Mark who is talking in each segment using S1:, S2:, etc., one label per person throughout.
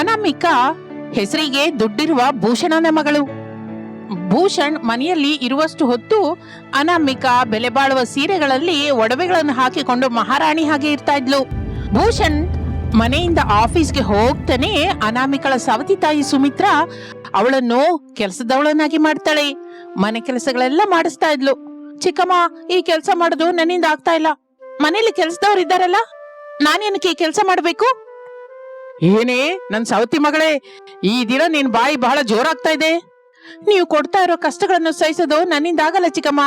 S1: ಅನಾಮಿಕಾ ಹೆಸರಿಗೆ ದುಡ್ಡಿರುವ ಭೂಷಣನ ಮಗಳು. ಭೂಷಣ್ ಮನೆಯಲ್ಲಿ ಇರುವಷ್ಟು ಹೊತ್ತು ಅನಾಮಿಕಾ ಬೆಲೆ ಬಾಳುವ ಸೀರೆಗಳಲ್ಲಿ ಒಡವೆಗಳನ್ನು ಹಾಕಿಕೊಂಡು ಮಹಾರಾಣಿ ಹಾಗೆ ಇರ್ತಾ ಇದ್ಲು. ಭೂಷಣ್ ಮನೆಯಿಂದ ಆಫೀಸ್ಗೆ ಹೋಗ್ತಾನೆ ಅನಾಮಿಕಳ ಸವತಿ ತಾಯಿ ಸುಮಿತ್ರ ಅವಳನ್ನು ಕೆಲಸದವಳನ್ನಾಗಿ ಮಾಡ್ತಾಳೆ. ಮನೆ ಕೆಲಸಗಳೆಲ್ಲ ಮಾಡಿಸ್ತಾ ಇದ್ಲು. ಚಿಕ್ಕಮ್ಮ, ಈ ಕೆಲಸ ಮಾಡೋದು ನನ್ನಿಂದ ಆಗ್ತಾ ಇಲ್ಲ. ಮನೇಲಿ ಕೆಲಸದವ್ರು ಇದ್ದಾರಲ್ಲ, ನಾನೇನಕ್ಕೆ ಕೆಲಸ ಮಾಡ್ಬೇಕು? ಏನೇ ನನ್ ಸೌತಿ ಮಗಳೇ, ಈ ದಿನ ನಿನ್ ಬಾಯಿ ಬಹಳ ಜೋರಾಗ್ತಾ ಇದೆ. ನೀವು ಕೊಡ್ತಾ ಇರೋ ಕಷ್ಟಗಳನ್ನು ಸಹಿಸೋದು ನನ್ನಿಂದ ಆಗಲ್ಲ ಚಿಕ್ಕಮ್ಮ.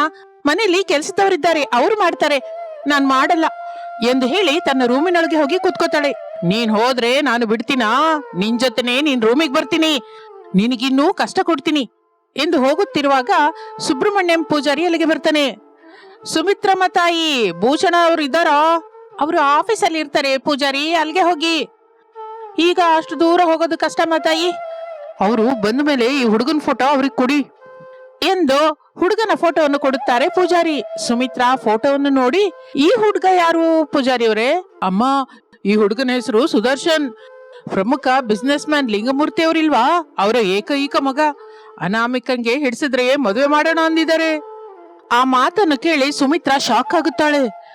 S1: ಮನೆಯಲ್ಲಿ ಕೆಲ್ಸದವರಿದ್ದಾರೆ, ಅವ್ರು ಮಾಡ್ತಾರೆ. ನಾನ್ ಮಾಡಲ್ಲ ಎಂದು ಹೇಳಿ ತನ್ನ ರೂಮಿನೊಳಗೆ ಹೋಗಿ ಕುತ್ಕೋತಾಳೆ. ನೀನ್ ಹೋದ್ರೆ ನಾನು ಬಿಡ್ತೀನಾ? ನಿನ್ ಜೊತೆನೆ ನೀನ್ ರೂಮಿಗೆ ಬರ್ತೀನಿ. ನಿನಗಿನ್ನೂ ಕಷ್ಟ ಕೊಡ್ತೀನಿ ಎಂದು ಹೋಗುತ್ತಿರುವಾಗ ಸುಬ್ರಹ್ಮಣ್ಯಂ ಪೂಜಾರಿ ಅಲ್ಲಿಗೆ ಬರ್ತಾನೆ. ಸುಮಿತ್ರಮ್ಮ ತಾಯಿ, ಭೂಷಣ ಅವರು ಇದ್ದಾರಾ? ಅವರು ಆಫೀಸಲ್ಲಿ ಇರ್ತಾರೆ ಪೂಜಾರಿ, ಅಲ್ಲಿಗೆ ಹೋಗಿ. ಈಗ ಅಷ್ಟು ದೂರ ಹೋಗೋದು ಕಷ್ಟ ಮಾತಾಯಿ ಅವರು ಬಂದ ಮೇಲೆ ಈ ಹುಡುಗನ ಫೋಟೋ ಅವ್ರಿಗೆ ಕೊಡಿ. ಎಂದು ಹುಡುಗನ ಫೋಟೋವನ್ನು ಕೊಡುತ್ತಾರೆ ಪೂಜಾರಿ. ಸುಮಿತ್ರಾ ಫೋಟೋವನ್ನು ನೋಡಿ ಈ ಹುಡುಗ ಯಾರು ಪೂಜಾರಿ ಅವರೇ? ಅಮ್ಮ ಈ ಹುಡುಗನ ಹೆಸರು ಸುದರ್ಶನ್. ಪ್ರಮುಖ ಬಿಸ್ನೆಸ್ ಮ್ಯಾನ್ ಲಿಂಗಮೂರ್ತಿ ಅವರಿಲ್ವಾ? ಅವರ ಏಕೈಕ ಮಗ. ಅನಾಮಿಕಂಗೆ ಹಿಡಿಸಿದ್ರೆ ಮದುವೆ ಮಾಡೋಣ ಅಂದಿದ್ದಾರೆ. ಆ ಮಾತನ್ನು ಕೇಳಿ ಸುಮಿತ್ರಾ ಶಾಕ್ ಆಗುತ್ತಾಳೆ.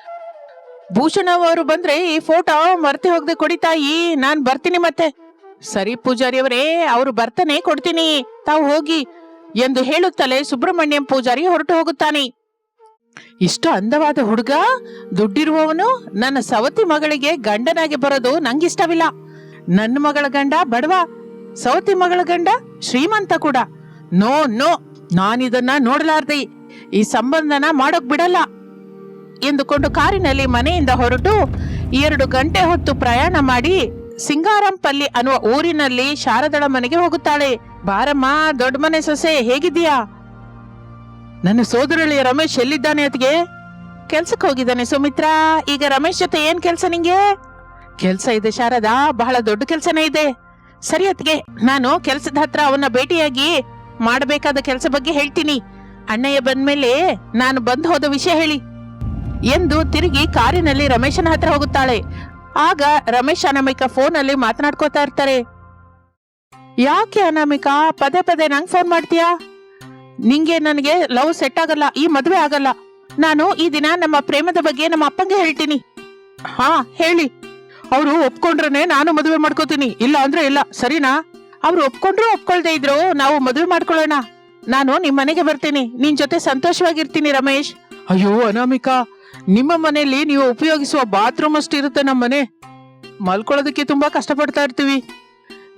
S1: ಭೂಷಣ ಅವರು ಬಂದ್ರೆ ಈ ಫೋಟೋ ಮರ್ತಿ ಹೋಗದೆ ಕೊಡಿ ತಾಯಿ, ನಾನ್ ಬರ್ತೀನಿ ಮತ್ತೆ. ಸರಿ ಪೂಜಾರಿ ಅವರೇ, ಅವರು ಬರ್ತಾನೆ ಕೊಡ್ತೀನಿ. ತಾವು ಹೋಗಿ ಎಂದು ಹೇಳುತ್ತಲೇ ಸುಬ್ರಹ್ಮಣ್ಯಂ ಪೂಜಾರಿ ಹೊರಟು ಹೋಗುತ್ತಾನೆ. ಇಷ್ಟು ಅಂದವಾದ ಹುಡುಗ, ದುಡ್ಡಿರುವವನು ನನ್ನ ಸವತಿ ಮಗಳಿಗೆ ಗಂಡನಾಗಿ ಬರೋದು ನಂಗಿಷ್ಟವಿಲ್ಲ. ನನ್ನ ಮಗಳ ಗಂಡ ಬಡವ, ಸವತಿ ಮಗಳ ಗಂಡ ಶ್ರೀಮಂತ ಕೂಡ. ನೋ ನೋ, ನಾನಿದನ್ನ ನೋಡಲಾರ್ದೆ. ಈ ಸಂಬಂಧನ ಮಾಡೋಕ್ ಬಿಡಲ್ಲ. ಎಂದುಕೊಂಡು ಕಾರಿನಲ್ಲಿ ಮನೆಯಿಂದ ಹೊರಟು ಎರಡು ಗಂಟೆ ಹೊತ್ತು ಪ್ರಯಾಣ ಮಾಡಿ ಸಿಂಗಾರಂಪಲ್ಲಿ ಅನ್ನುವ ಊರಿನಲ್ಲಿ ಶಾರದಳ ಮನೆಗೆ ಹೋಗುತ್ತಾಳೆ. ಬಾರಮ್ಮ, ದೊಡ್ಡ ಮನೆ ಸೊಸೆ, ಹೇಗಿದ್ದೀಯಾ? ನನ್ನ ಸೋದರಳಿ ರಮೇಶ್ ಎಲ್ಲಿದ್ದಾನೆ ಅದಕ್ಕೆ ಕೆಲ್ಸಕ್ಕೆ ಹೋಗಿದ್ದಾನೆ ಸುಮಿತ್ರಾ. ಈಗ ರಮೇಶ್ ಜೊತೆ ಏನ್ ಕೆಲ್ಸ ನಿಂಗೆ? ಕೆಲ್ಸ ಇದೆ ಶಾರದಾ, ಬಹಳ ದೊಡ್ಡ ಕೆಲ್ಸನೇ ಇದೆ. ಸರಿ ಅತ್ಗೆ ನಾನು ಕೆಲ್ಸದ ಹತ್ರ ಅವನ್ನ ಭೇಟಿಯಾಗಿ ಮಾಡಬೇಕಾದ ಕೆಲಸ ಬಗ್ಗೆ ಹೇಳ್ತೀನಿ. ಅಣ್ಣಯ್ಯ ಬಂದ್ಮೇಲೆ ನಾನು ಬಂದು ಹೋದ ವಿಷಯ ಹೇಳಿ. ಎಂದು ತಿರುಗಿ ಕಾರಿನಲ್ಲಿ ರಮೇಶನ ಹತ್ರ ಹೋಗುತ್ತಾಳೆ. ಆಗ ರಮೇಶ್ ಅನಾಮಿಕಾ ಫೋನ್ ಅಲ್ಲಿ ಮಾತನಾಡ್ಕೋತಾ ಇರ್ತಾರೆ. ಯಾಕೆ ಅನಾಮಿಕಾ? ಪದೇ ಪದೇ ನಂಗೆ ಫೋನ್ ಮಾಡ್ತೀಯಾ? ನಿಂಗೆ ನನಗೆ ಲವ್ ಸೆಟ್ ಆಗಲ್ಲ, ಈ ಮದುವೆ ಆಗಲ್ಲ. ನಾನು ಈ ದಿನ ನಮ್ಮ ಪ್ರೇಮದ ಬಗ್ಗೆ ನಮ್ಮ ಅಪ್ಪಂಗೆ ಹೇಳ್ತೀನಿ. ಹಾ, ಹೇಳಿ. ಅವರು ಒಪ್ಕೊಂಡ್ರೆ ನಾನು ಮದುವೆ ಮಾಡ್ಕೋತೀನಿ. ಇಲ್ಲ ಅಂದ್ರೆ ಇಲ್ಲ, ಸರಿನಾ? ಅವ್ರು ಒಪ್ಕೊಂಡ್ರು ಒಪ್ಕೊಳ್ದೇ ಇದ್ರು, ನಾವು ಮದುವೆ ಮಾಡ್ಕೊಳ್ಳೋಣ. ನಾನು ನಿಮ್ ಮನೆಗೆ ಬರ್ತೀನಿ. ನಿನ್ ಜೊತೆ ಸಂತೋಷವಾಗಿರ್ತೀನಿ ರಮೇಶ್. ಅಯ್ಯೋ ಅನಾಮಿಕಾ ನಿಮ್ಮ ಮನೆಯಲ್ಲಿ ನೀವು ಉಪಯೋಗಿಸುವ ಬಾತ್ರೂಮ್ ಅಷ್ಟು ಇರುತ್ತೆ ನಮ್ಮ ಮನೆ ಮಲ್ಕೊಳ್ಳೋದಕ್ಕೆ ತುಂಬಾ ಕಷ್ಟಪಡ್ತಾ ಇರ್ತೀವಿ.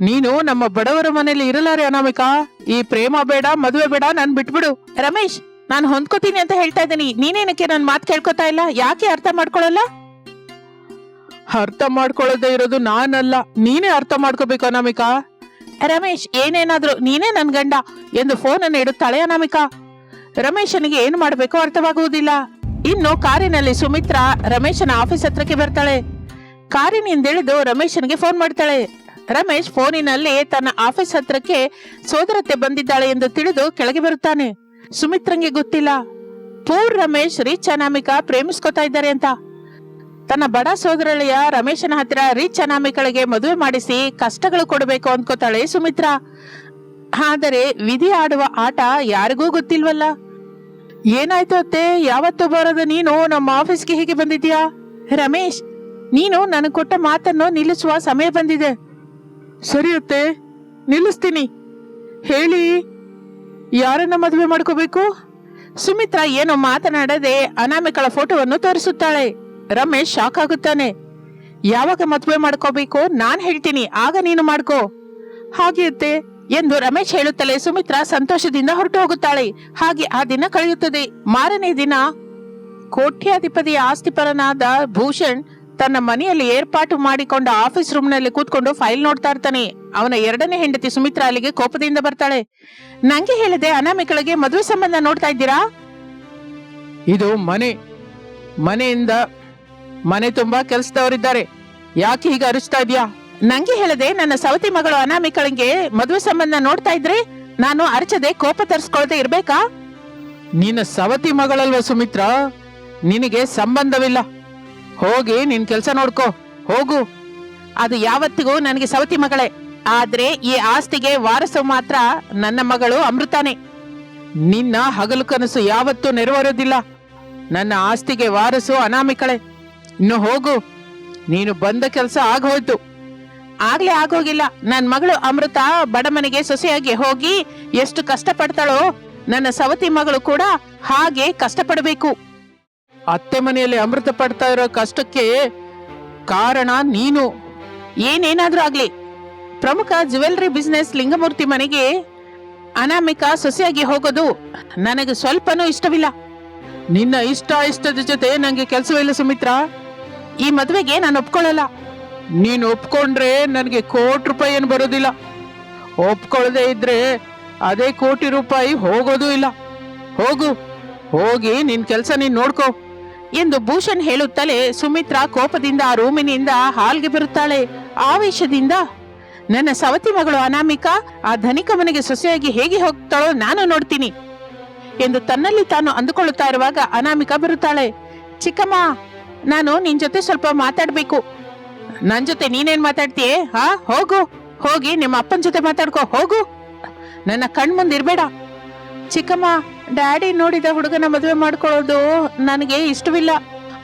S1: ನೀನು ನಮ್ಮ ಬಡವರ ಮನೆಯಲ್ಲಿ ಇರಲಾರೆ ಅನಾಮಿಕಾ. ಈ ಪ್ರೇಮ ಬೇಡ ಮದುವೆ ಬೇಡ ನಾನ್ ಬಿಟ್ಬಿಡು. ರಮೇಶ್ ನಾನು ಹೊಂದ್ಕೋತೀನಿ ಅಂತ ಹೇಳ್ತಾ ಇದ್ದೀನಿ. ನೀನೇನಕ್ಕೆ ನನ್ ಮಾತು ಕೇಳ್ಕೊತಾ ಇಲ್ಲ? ಯಾಕೆ ಅರ್ಥ ಮಾಡ್ಕೊಳ್ಳಲ್ಲ? ಅರ್ಥ ಮಾಡ್ಕೊಳ್ಳದೆ ಇರೋದು ನಾನಲ್ಲ. ನೀನೇ ಅರ್ಥ ಮಾಡ್ಕೋಬೇಕು ಅನಾಮಿಕಾ. ರಮೇಶ್ ಏನೇನಾದ್ರೂ ನೀನೇ ನನ್ ಗಂಡ ಎಂದು ಫೋನ್ ಅನ್ನು ಇಡುತ್ತಾಳೆ ಅನಾಮಿಕಾ. ರಮೇಶನಿಗೆ ಏನು ಮಾಡಬೇಕೋ ಅರ್ಥವಾಗುವುದಿಲ್ಲ. ಇನ್ನು ಕಾರಿನಲ್ಲಿ ಸುಮಿತ್ರಾ ರಮೇಶನ ಆಫೀಸ್ ಹತ್ರಕ್ಕೆ ಬರ್ತಾಳೆ. ಕಾರಿನಿಂದಿಳಿದು ರಮೇಶನಿಗೆ ಫೋನ್ ಮಾಡ್ತಾಳೆ. ರಮೇಶ್ ಫೋನಿನಲ್ಲಿ ತನ್ನ ಆಫೀಸ್ ಹತ್ರಕ್ಕೆ ಸೋದರತೆ ಬಂದಿದ್ದಾಳೆ ಎಂದು ತಿಳಿದು ಕೆಳಗೆ ಬರುತ್ತಾನೆ. ಸುಮಿತ್ರಂಗೆ ಗೊತ್ತಿಲ್ಲ. ಪೂರ್ ರಮೇಶ್ ರಿಚ್ ಅನಾಮಿಕಾ ಪ್ರೇಮಿಸ್ಕೊತಾ ಇದ್ದಾರೆ ಅಂತ. ತನ್ನ ಬಡ ಸೋದರಳಿಯ ರಮೇಶನ ಹತ್ತಿರ ರಿಚ್ ಅನಾಮಿಕಳಿಗೆ ಮದುವೆ ಮಾಡಿಸಿ ಕಷ್ಟಗಳು ಕೊಡಬೇಕು ಅನ್ಕೋತಾಳೆ ಸುಮಿತ್ರಾ. ಆದರೆ ವಿಧಿ ಆಡುವ ಆಟ ಯಾರಿಗೂ ಗೊತ್ತಿಲ್ವಲ್ಲ. ಏನಾಯ್ತು ಅತ್ತೆ? ಯಾವತ್ತು ಬರೋದು ನೀನು ನಮ್ಮ ಆಫೀಸ್ಗೆ ಹೇಗೆ ಬಂದಿದ್ಯಾ? ರಮೇಶ್, ನೀನು ನನಗೆ ಕೊಟ್ಟ ಮಾತನ್ನು ನಿಲ್ಲಿಸುವ ಸಮಯ ಬಂದಿದೆ. ಸರಿ ಅತ್ತೆ, ನಿಲ್ಲಿಸ್ತೀನಿ. ಹೇಳಿ, ಯಾರನ್ನ ಮದುವೆ ಮಾಡ್ಕೋಬೇಕು? ಸುಮಿತ್ರಾ ಏನು ಮಾತನಾಡದೆ ಅನಾಮಿಕಳ ಫೋಟೋವನ್ನು ತೋರಿಸುತ್ತಾಳೆ. ರಮೇಶ್ ಶಾಕ್ ಆಗುತ್ತಾನೆ. ಯಾವಾಗ ಮದುವೆ ಮಾಡ್ಕೋಬೇಕು? ನಾನು ಹೇಳ್ತೀನಿ, ಆಗ ನೀನು ಮಾಡ್ಕೋ. ಹಾಗೆ ಅತ್ತೆ ಎಂದು ರಮೇಶ್ ಹೇಳುತ್ತಲೇ ಸುಮಿತ್ರಾ ಸಂತೋಷದಿಂದ ಹೊರಟು ಹೋಗುತ್ತಾಳೆ. ಹಾಗೆ ಆ ದಿನ ಕಳೆಯುತ್ತದೆ. ಮಾರನೇ ದಿನ ಕೋಟ್ಯಾಧಿಪತಿಯ ಆಸ್ತಿಪರನಾದ ಭೂಷಣ್ ತನ್ನ ಮನೆಯಲ್ಲಿ ಏರ್ಪಾಟು ಮಾಡಿಕೊಂಡ ಆಫೀಸ್ ರೂಮ್ನಲ್ಲಿ ಕೂತ್ಕೊಂಡು ಫೈಲ್ ನೋಡ್ತಾ ಇರ್ತಾನೆ. ಅವನ ಎರಡನೇ ಹೆಂಡತಿ ಸುಮಿತ್ರಾ ಅಲ್ಲಿಗೆ ಕೋಪದಿಂದ ಬರ್ತಾಳೆ. ನಂಗೆ ಹೇಳಿದೆ ಅನಾಮಿಕಳಿಗೆ ಮದುವೆ ಸಂಬಂಧ ನೋಡ್ತಾ ಇದ್ದೀರಾ? ಇದು ಮನೆ, ಮನೆಯಿಂದ ಮನೆ ತುಂಬಾ ಕೆಲಸದವರಿದ್ದಾರೆ. ಯಾಕೆ ಹೀಗೆ ಅರಿಸ್ತಾ ಇದೀಯಾ ನಂಗೆ ಹೇಳದೆ ನನ್ನ ಸವತಿ ಮಗಳು ಅನಾಮಿಕಳಿಗೆ ಮದುವೆ ಸಂಬಂಧ ನೋಡ್ತಾ ಇದ್ರೆ ನಾನು ಅರ್ಚದೆ ಕೋಪ ತರಿಸ್ಕೊಳ್ದೆ ಇರ್ಬೇಕಾ? ನಿನ್ನ ಸವತಿ ಮಗಳಲ್ವ ಸುಮಿತ್ರ? ನಿನಗೆ ಸಂಬಂಧವಿಲ್ಲ. ಹೋಗಿ ನಿನ್ ಕೆಲ್ಸ ನೋಡ್ಕೋ. ಹೋಗು. ಅದು ಯಾವತ್ತಿಗೂ ನನಗೆ ಸವತಿ ಮಗಳೇ. ಆದ್ರೆ ಈ ಆಸ್ತಿಗೆ ವಾರಸು ಮಾತ್ರ ನನ್ನ ಮಗಳು ಅಮೃತಾನೆ. ನಿನ್ನ ಹಗಲು ಕನಸು ಯಾವತ್ತೂ ನೆರವೇರೋದಿಲ್ಲ ನನ್ನ ಆಸ್ತಿಗೆ ವಾರಸು ಅನಾಮಿಕಳೆ. ಇನ್ನು ಹೋಗು. ನೀನು ಬಂದ ಕೆಲಸ ಆಗೋಯ್ತು ಆಗ್ಲೇ ಆಗೋಗಿಲ್ಲ. ನನ್ ಮಗಳು ಅಮೃತ ಬಡಮನೆಗೆ ಸೊಸೆಯಾಗಿ ಹೋಗಿ ಎಷ್ಟು ಕಷ್ಟ ಪಡ್ತಾಳೋ ನನ್ನ ಸವತಿ ಮಗಳು ಕೂಡ ಹಾಗೆ ಕಷ್ಟಪಡಬೇಕು. ಅತ್ತೆ ಮನೆಯಲ್ಲಿ ಅಮೃತ ಪಡ್ತಾ ಇರೋ ಕಷ್ಟಕ್ಕೆ ಕಾರಣ ನೀನು. ಏನೇನಾದ್ರೂ ಆಗ್ಲಿ. ಪ್ರಮುಖ ಜ್ಯುವೆಲ್ರಿ ಬಿಸ್ನೆಸ್ ಲಿಂಗಮೂರ್ತಿ ಮನೆಗೆ ಅನಾಮಿಕ ಸೊಸೆಯಾಗಿ ಹೋಗೋದು ನನಗೆ ಸ್ವಲ್ಪನೂ ಇಷ್ಟವಿಲ್ಲ. ನಿನ್ನ ಇಷ್ಟ ಇಷ್ಟದ ಜೊತೆ ನಂಗೆ ಕೆಲಸವಿಲ್ಲ ಸುಮಿತ್ರ. ಈ ಮದುವೆಗೆ ನಾನು ಒಪ್ಕೊಳ್ಳಲ್ಲ. ನೀನು ಒಪ್ಕೊಂಡ್ರೆ ನನಗೆ ಕೋಟಿ ರೂಪಾಯಿ ಏನು ಬರೋದಿಲ್ಲ. ಒಪ್ಕೊಳ್ಳದೆ ಇದ್ರೆ ಅದೇ ಕೋಟಿ ರೂಪಾಯಿ ಹೋಗೋದೂ ಇಲ್ಲ. ಹೋಗು, ಹೋಗಿ ನಿನ್ ಕೆಲಸ ನೀನ್ ನೋಡ್ಕೋ. ಎಂದು ಭೂಷಣ್ ಹೇಳುತ್ತಲೇ ಸುಮಿತ್ರಾ ಕೋಪದಿಂದ ಆ ರೂಮಿನಿಂದ ಹಾಲ್ಗೆ ಬರುತ್ತಾಳೆ. ಆವೇಶದಿಂದ, ನನ್ನ ಸವತಿ ಮಗಳು ಅನಾಮಿಕಾ, ಆ ಧನಿಕ ಮನೆಗೆ ಸೊಸೆಯಾಗಿ ಹೇಗೆ ಹೋಗ್ತಾಳೋ ನಾನು ನೋಡ್ತೀನಿ. ಎಂದು ತನ್ನಲ್ಲಿ ತಾನು ಅಂದುಕೊಳ್ಳುತ್ತಾ ಇರುವಾಗ ಅನಾಮಿಕಾ ಬರುತ್ತಾಳೆ. ಚಿಕ್ಕಮ್ಮ, ನಾನು ನಿನ್ ಜೊತೆ ಸ್ವಲ್ಪ ಮಾತಾಡ್ಬೇಕು. ನನ್ ಜೊತೆ ನೀನೇನ್ ಮಾತಾಡ್ತೀಯ? ಹಾ? ಹೋಗು. ಹೋಗಿ ನಿಮ್ಮ ಅಪ್ಪನ ಜೊತೆ ಮಾತಾಡ್ಕೋ. ಹೋಗು. ನನ್ನ ಕಣ್ ಮುಂದಿರ್ಬೇಡ ಚಿಕ್ಕಮ್ಮ, ಡ್ಯಾಡಿ ನೋಡಿದ ಹುಡುಗನ ಮದುವೆ ಮಾಡ್ಕೊಳ್ಳೋದು ನನಗೆ ಇಷ್ಟವಿಲ್ಲ.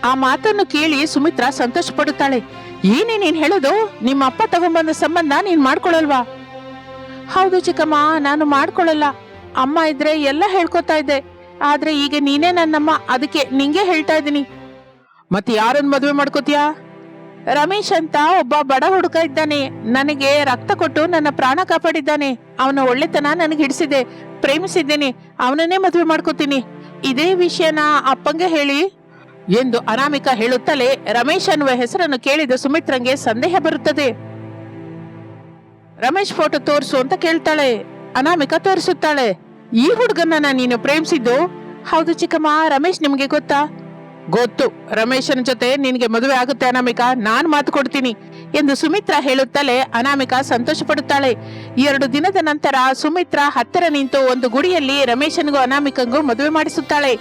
S1: ಆ ಮಾತನ್ನು ಕೇಳಿ ಸುಮಿತ್ರಾ ಸಂತೋಷ ಪಡುತ್ತಾಳೆ ಏನೇ ನೀನ್ ಹೇಳೋದು? ನಿಮ್ಮ ಅಪ್ಪ ತಗೊಂಬಂದ ಸಂಬಂಧ ನೀನ್ ಮಾಡ್ಕೊಳಲ್ವಾ ಹೌದು ಚಿಕ್ಕಮ್ಮ, ನಾನು ಮಾಡ್ಕೊಳಲ್ಲ ಅಮ್ಮ ಇದ್ರೆ ಎಲ್ಲ ಹೇಳ್ಕೊತಾ ಇದ್ದೆ. ಆದ್ರೆ ಈಗ ನೀನೇ ನನ್ನಮ್ಮ, ಅದಕ್ಕೆ ನಿಂಗೆ ಹೇಳ್ತಾ ಇದ್ದೀನಿ. ಮತ್ತೆ ಯಾರನ್ನ ಮದುವೆ ಮಾಡ್ಕೋತೀಯಾ? ರಮೇಶ್ ಅಂತ ಒಬ್ಬ ಬಡ ಹುಡುಗ ಇದ್ದಾನೆ. ನನಗೆ ರಕ್ತ ಕೊಟ್ಟು ನನ್ನ ಪ್ರಾಣ ಕಾಪಾಡಿದ್ದಾನೆ. ಅವನ ಒಳ್ಳೆತನ ನನಗೆ ಹಿಡಿಸಿದೆ. ಪ್ರೇಮಿಸಿದ್ದೇನೆ. ಅವನನ್ನೇ ಮದುವೆ ಮಾಡ್ಕೋತೀನಿ. ಇದೇ ವಿಷಯನ ಅಪ್ಪಂಗೆ ಹೇಳಿ. ಎಂದು ಅನಾಮಿಕ ಹೇಳುತ್ತಲೇ ರಮೇಶ್ ಅನ್ನುವ ಹೆಸರನ್ನು ಕೇಳಿದ ಸುಮಿತ್ರಂಗೆ ಸಂದೇಹ ಬರುತ್ತದೆ. ರಮೇಶ್ ಫೋಟೋ ತೋರಿಸು ಅಂತ ಕೇಳ್ತಾಳೆ. ಅನಾಮಿಕ ತೋರಿಸುತ್ತಾಳೆ. ಈ ಹುಡುಗನ್ನ ನೀನು ಪ್ರೇಮಿಸಿದ್ದು? ಹೌದು ಚಿಕ್ಕಮ್ಮ, ರಮೇಶ್ ನಿಮ್ಗೆ ಗೊತ್ತಾ? ಗೊತ್ತು. ರಮೇಶನ ಜೊತೆ ನಿನಗೆ ಮದುವೆ ಆಗುತ್ತೆ ಅನಾಮಿಕಾ, ನಾನ್ ಮಾತು ಕೊಡ್ತೀನಿ ಎಂದು ಸುಮಿತ್ರಾ ಹೇಳುತ್ತಲೇ ಅನಾಮಿಕಾ ಸಂತೋಷ ಪಡುತ್ತಾಳೆ ಎರಡು ದಿನದ ನಂತರ ಸುಮಿತ್ರಾ ಹತ್ತಿರ ನಿಂತು ಒಂದು ಗುಡಿಯಲ್ಲಿ ರಮೇಶನ್ಗೂ ಅನಾಮಿಕಂಗೂ ಮದುವೆ ಮಾಡಿಸುತ್ತಾಳೆ.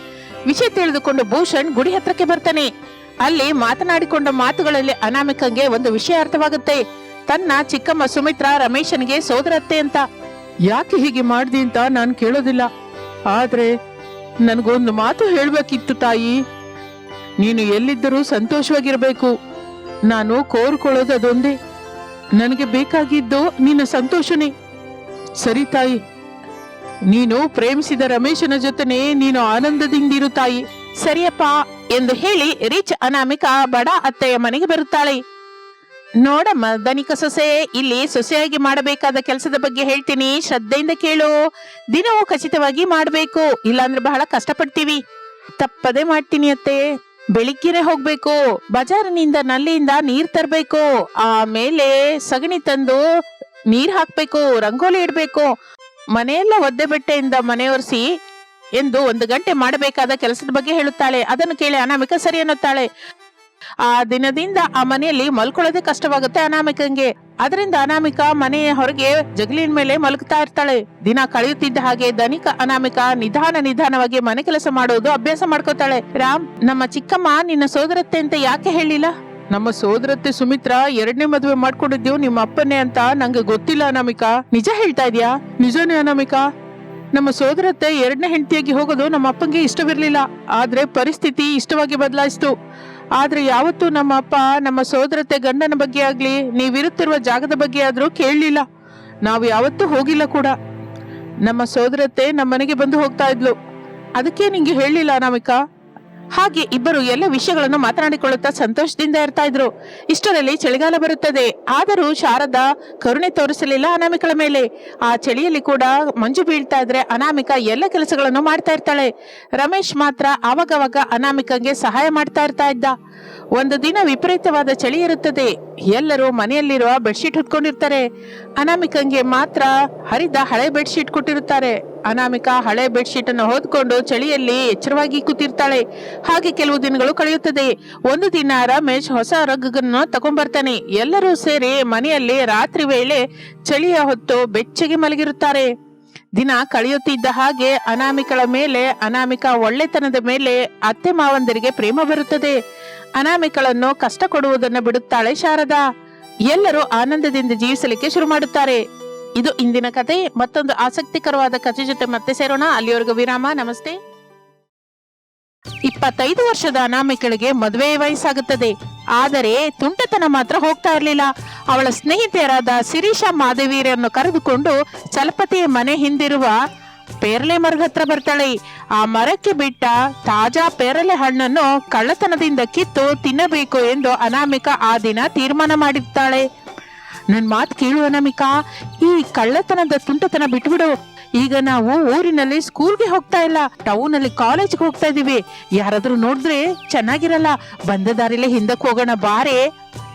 S1: ವಿಷಯ ತಿಳಿದುಕೊಂಡು ಭೂಷಣ್ ಗುಡಿ ಹತ್ರಕ್ಕೆ ಬರ್ತಾನೆ. ಅಲ್ಲಿ ಮಾತನಾಡಿಕೊಂಡ ಮಾತುಗಳಲ್ಲಿ ಅನಾಮಿಕಂಗೆ ಒಂದು ವಿಷಯ ಅರ್ಥವಾಗುತ್ತೆ. ತನ್ನ ಚಿಕ್ಕಮ್ಮ ಸುಮಿತ್ರಾ ರಮೇಶನ್ಗೆ ಸೋದರತ್ತೆ ಅಂತ. ಯಾಕೆ ಹೀಗೆ ಮಾಡ್ದಿ ಅಂತ ನಾನು ಕೇಳೋದಿಲ್ಲ. ಆದ್ರೆ ನನಗೊಂದು ಮಾತು ಹೇಳಬೇಕಿತ್ತು ತಾಯಿ. ನೀನು ಎಲ್ಲಿದ್ದರೂ ಸಂತೋಷವಾಗಿರಬೇಕು. ನಾನು ಕೋರ್ಕೊಳ್ಳೋದು ಅದೊಂದೇ. ನನಗೆ ಬೇಕಾಗಿದ್ದು ನಿನ್ನ ಸಂತೋಷನೇ. ಸರಿ ತಾಯಿ. ನೀನು ಪ್ರೇಮಿಸಿದ ರಮೇಶನ ಜೊತೆನೆ ನೀನು ಆನಂದದಿಂದಿರು ತಾಯಿ. ಸರಿಯಪ್ಪ ಎಂದು ಹೇಳಿ ರಿಚ್ ಅನಾಮಿಕಾ ಬಡ ಅತ್ತೆಯ ಮನೆಗೆ ಬರುತ್ತಾಳೆ. ನೋಡಮ್ಮ, ಧನಿಕ ಸೊಸೆ, ಇಲ್ಲಿ ಸೊಸೆಯಾಗಿ ಮಾಡಬೇಕಾದ ಕೆಲಸದ ಬಗ್ಗೆ ಹೇಳ್ತೀನಿ. ಶ್ರದ್ಧೆಯಿಂದ ಕೇಳು. ದಿನವೂ ಖಚಿತವಾಗಿ ಮಾಡಬೇಕು. ಇಲ್ಲಾಂದ್ರೆ ಬಹಳ ಕಷ್ಟಪಡ್ತೀವಿ. ತಪ್ಪದೆ ಮಾಡ್ತೀನಿ ಅತ್ತೆ. ಬೆಳಿಗ್ಗೆನೆ ಹೋಗ್ಬೇಕು. ಬಜಾರಿನಿಂದ ನಲ್ಲಿಯಿಂದ ನೀರ್ ತರ್ಬೇಕು. ಆಮೇಲೆ ಸಗಣಿ ತಂದು ನೀರ್ ಹಾಕ್ಬೇಕು, ರಂಗೋಲಿ ಇಡ್ಬೇಕು. ಮನೆಯೆಲ್ಲ ಒದ್ದೆ ಬೆಟ್ಟೆಯಿಂದ ಮನೆ ಒರೆಸಿ ಎಂದು ಒಂದು ಗಂಟೆ ಮಾಡಬೇಕಾದ ಕೆಲಸದ ಬಗ್ಗೆ ಹೇಳುತ್ತಾಳೆ. ಅದನ್ನು ಕೇಳಿ ಅನಾಮಿಕ ಸರಿ ಅನ್ನುತ್ತಾಳೆ. ಆ ದಿನದಿಂದ ಆ ಮನೆಯಲ್ಲಿ ಮಲ್ಕೊಳ್ಳೋದೇ ಕಷ್ಟವಾಗುತ್ತೆ ಅನಾಮಿಕಂಗೆ. ಅದರಿಂದ ಅನಾಮಿಕ ಮನೆಯ ಹೊರಗೆ ಜಗಲಿನ ಮೇಲೆ ಮಲಗ್ತಾ ಇರ್ತಾಳೆ. ದಿನ ಕಳೆಯುತ್ತಿದ್ದ ಹಾಗೆ ಧನಿಕ ಅನಾಮಿಕ ನಿಧಾನ ನಿಧಾನವಾಗಿ ಮನೆ ಕೆಲಸ ಮಾಡೋದು ಅಭ್ಯಾಸ ಮಾಡ್ಕೋತಾಳೆ. ರಾಮ್, ನಮ್ಮ ಚಿಕ್ಕಮ್ಮ ನಿನ್ನ ಸೋದರತ್ತೆ ಅಂತ ಯಾಕೆ ಹೇಳಿಲ್ಲ? ನಮ್ಮ ಸೋದರತ್ತೆ ಸುಮಿತ್ರ ಎರಡನೇ ಮದುವೆ ಮಾಡ್ಕೊಂಡಿದ್ದೀವ್ ನಿಮ್ಮ ಅಪ್ಪನೇ ಅಂತ ನಂಗೆ ಗೊತ್ತಿಲ್ಲ ಅನಾಮಿಕ. ನಿಜ ಹೇಳ್ತಾ ಇದೀಯಾ? ನಿಜನೇ ಅನಾಮಿಕ? ನಮ್ಮ ಸೋದರತ್ತೆ ಎರಡನೇ ಹೆಂಡತಿಯಾಗಿ ಹೋಗೋದು ನಮ್ಮ ಅಪ್ಪಂಗೆ ಇಷ್ಟವಿರ್ಲಿಲ್ಲ. ಆದ್ರೆ ಪರಿಸ್ಥಿತಿ ಇಷ್ಟವಾಗಿ ಬದಲಾಯಿಸ್ತು. ಆದ್ರೆ ಯಾವತ್ತೂ ನಮ್ಮ ಅಪ್ಪ, ನಮ್ಮ ಸೋದರತೆ ಗಂಡನ ಬಗ್ಗೆ ಆಗ್ಲಿ, ನೀವಿರುತ್ತಿರುವ ಜಾಗದ ಬಗ್ಗೆ ಆದರೂ ಕೇಳಲಿಲ್ಲ. ನಾವು ಯಾವತ್ತೂ ಹೋಗಿಲ್ಲ ಕೂಡ. ನಮ್ಮ ಸೋದರತೆ ನಮ್ಮನೆಗೆ ಬಂದು ಹೋಗ್ತಾ ಇದ್ಲು. ಅದಕ್ಕೆ ನಿಂಗೆ ಹೇಳಿಲ್ಲ ಅನಾಮಿಕಾ? ಹಾಗೆ ಇಬ್ಬರು ಎಲ್ಲ ವಿಷಯಗಳನ್ನು ಮಾತನಾಡಿಕೊಳ್ಳುತ್ತಾ ಸಂತೋಷದಿಂದ ಇರ್ತಾ ಇದ್ರು. ಇಷ್ಟರಲ್ಲಿ ಚಳಿಗಾಲ ಬರುತ್ತದೆ. ಆದರೂ ಶಾರದಾ ಕರುಣೆ ತೋರಿಸಲಿಲ್ಲ ಅನಾಮಿಕಳ ಮೇಲೆ. ಆ ಚಳಿಯಲ್ಲಿ ಕೂಡ ಮಂಜು ಬೀಳ್ತಾ ಇದ್ರೆ ಅನಾಮಿಕ ಎಲ್ಲ ಕೆಲಸಗಳನ್ನು ಮಾಡ್ತಾ ಇರ್ತಾಳೆ. ರಮೇಶ್ ಮಾತ್ರ ಆವಾಗವಾಗ ಅನಾಮಿಕಂಗೆ ಸಹಾಯ ಮಾಡ್ತಾ ಇರ್ತಾ ಇದ್ದ. ಒಂದು ದಿನ ವಿಪರೀತವಾದ ಚಳಿ ಇರುತ್ತದೆ. ಎಲ್ಲರೂ ಮನೆಯಲ್ಲಿರುವ ಬೆಡ್ಶೀಟ್ ಹೊತ್ಕೊಂಡಿರ್ತಾರೆ ಅನಾಮಿಕಂಗೆ ಮಾತ್ರ ಹರಿದ ಹಳೆ ಬೆಡ್ಶೀಟ್ ಕೊಟ್ಟಿರುತ್ತಾರೆ. ಅನಾಮಿಕ ಹಳೆ ಬೆಡ್ಶೀಟ್ ಅನ್ನು ಹೊದ್ಕೊಂಡು ಚಳಿಯಲ್ಲಿ ಎಚ್ಚರವಾಗಿ ಕೂತಿರ್ತಾಳೆ. ಹಾಗೆ ಕೆಲವು ದಿನಗಳು ಕಳೆಯುತ್ತದೆ. ಒಂದು ದಿನ ರಮೇಶ್ ಹೊಸ ರಗ್ಗನ್ನು ತಗೊಂಡ್ಬರ್ತಾನೆ. ಎಲ್ಲರೂ ಸೇರಿ ಮನೆಯಲ್ಲಿ ರಾತ್ರಿ ವೇಳೆ ಚಳಿಯ ಹೊತ್ತು ಬೆಚ್ಚಗೆ ಮಲಗಿರುತ್ತಾರೆ. ದಿನ ಕಳೆಯುತ್ತಿದ್ದ ಹಾಗೆ ಅನಾಮಿಕಳ ಮೇಲೆ, ಅನಾಮಿಕ ಒಳ್ಳೆತನದ ಮೇಲೆ ಅತ್ತೆ ಮಾವಂದರಿಗೆ ಪ್ರೇಮ ಬರುತ್ತದೆ. ಅನಾಮಿಕಳನ್ನು ಕಷ್ಟ ಕೊಡುವುದನ್ನು ಬಿಡುತ್ತಾಳೆ ಶಾರದಾ. ಎಲ್ಲರೂ ಆನಂದದಿಂದ ಜೀವಿಸಲಿಕ್ಕೆ ಶುರು ಮಾಡುತ್ತಾರೆ. ಇದು ಇಂದಿನ ಕತೆ. ಮತ್ತೊಂದು ಆಸಕ್ತಿಕರವಾದ ಕಥೆ ಜೊತೆ ಮತ್ತೆ ಸೇರೋಣ. ಅಲ್ಲಿಯವರೆಗೂ ವಿರಾಮ. ನಮಸ್ತೆ. ಇಪ್ಪತ್ತೈದು ವರ್ಷದ ಅನಾಮಿಕಳಿಗೆ ಮದುವೆ ವಯಸ್ಸಾಗುತ್ತದೆ. ಆದರೆ ತುಂಟತನ ಮಾತ್ರ ಹೋಗ್ತಾ ಇರಲಿಲ್ಲ. ಅವಳ ಸ್ನೇಹಿತೆಯರಾದ ಶಿರೀಷಾ ಮಾಧವೀರನ್ನು ಕರೆದುಕೊಂಡು ಚಲಪತಿಯ ಮನೆ ಹಿಂದಿರುವ ಪೇರಲೆ ಮರದ ಹತ್ರ ಬರ್ತಾಳೆ. ಆ ಮರಕ್ಕೆ ಬಿಟ್ಟ ತಾಜಾ ಪೇರಲೆ ಹಣ್ಣನ್ನು ಕಳ್ಳತನದಿಂದ ಕಿತ್ತು ತಿನ್ನಬೇಕು ಎಂದು ಅನಾಮಿಕ ಆ ದಿನ ತೀರ್ಮಾನ ಮಾಡಿರ್ತಾಳೆ. ನನ್ ಮಾತು ಕೇಳು ಅನಾಮಿಕಾ, ಈ ಕಳ್ಳತನದ ತುಂಟತನ ಬಿಟ್ಬಿಡು. ಈಗ ನಾವು ಊರಿನಲ್ಲಿ ಸ್ಕೂಲ್ಗೆ ಹೋಗ್ತಾ ಇಲ್ಲ ಟೌನ್ ಅಲ್ಲಿ ಕಾಲೇಜ್ಗೆ ಹೋಗ್ತಾ ಇದೀವಿ ಯಾರಾದ್ರೂ ನೋಡಿದ್ರೆ ಚೆನ್ನಾಗಿರಲ್ಲ. ಬಂದ ದಾರಿಲೇ ಹಿಂದಕ್ಕೆ ಹೋಗೋಣ, ಬಾರೆ.